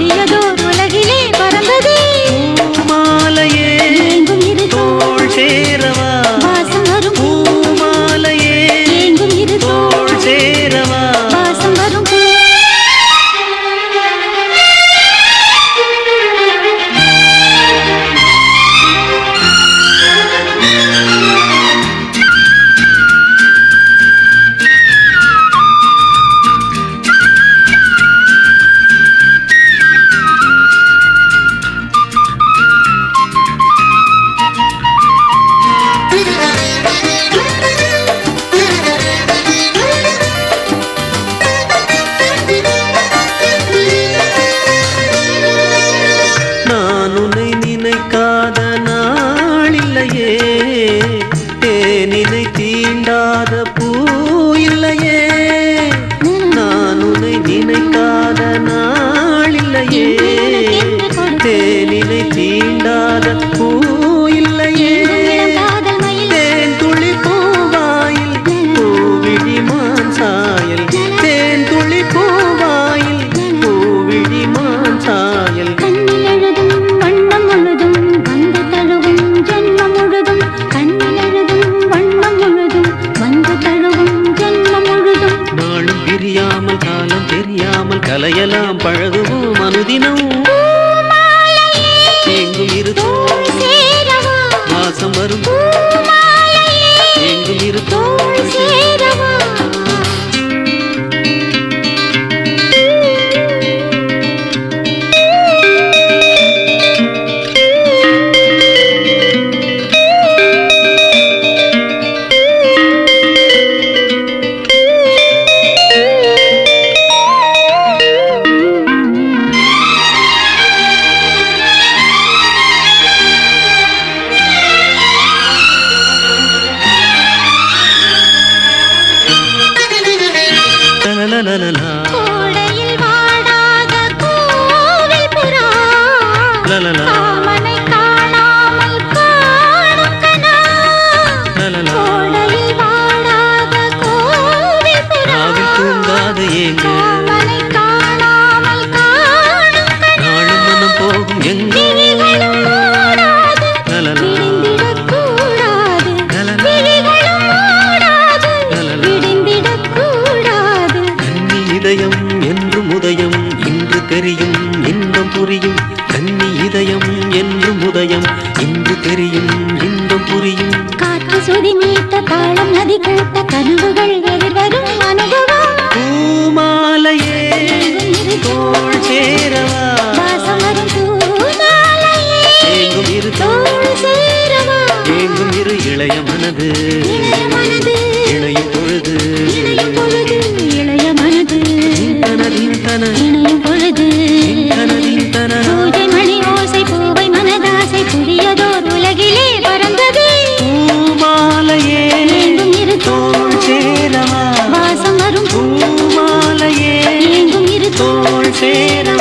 తెలియదు கலையலாம் பழகு லலலா லலலா தெரியும் இன்பம் புரியும் கன்னி இதயம் என்றும் உதயம். இன்று தெரியும் இன்பம் புரியும். காற்று சுதி மீட்ட தாளம் நதி கேட்ட கனவுகள் será